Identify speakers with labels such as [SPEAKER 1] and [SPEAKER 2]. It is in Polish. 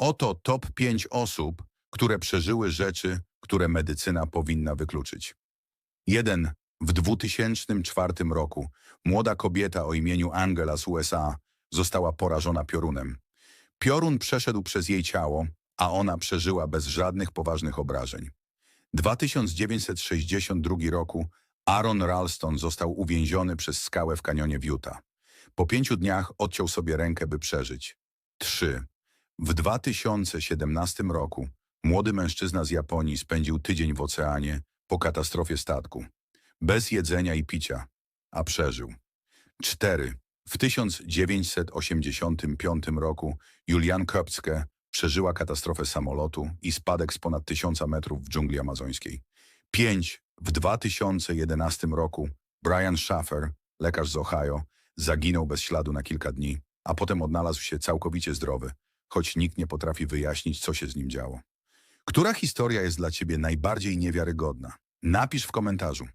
[SPEAKER 1] Oto top 5 osób, które przeżyły rzeczy, które medycyna powinna wykluczyć. 1. W 2004 roku młoda kobieta o imieniu Angela z USA została porażona piorunem. Piorun przeszedł przez jej ciało, a ona przeżyła bez żadnych poważnych obrażeń. 2962 roku Aaron Ralston został uwięziony przez skałę w kanionie w Utah. Po pięciu dniach odciął sobie rękę, by przeżyć. 3. W 2017 roku młody mężczyzna z Japonii spędził tydzień w oceanie po katastrofie statku. Bez jedzenia i picia, a przeżył. 4. W 1985 roku Julian Köpcke przeżyła katastrofę samolotu i spadek z ponad 1000 metrów w dżungli amazońskiej. 5. W 2011 roku Brian Schaffer, lekarz z Ohio, zaginął bez śladu na kilka dni, a potem odnalazł się całkowicie zdrowy, choć nikt nie potrafi wyjaśnić, co się z nim działo. Która historia jest dla ciebie najbardziej niewiarygodna? Napisz w komentarzu.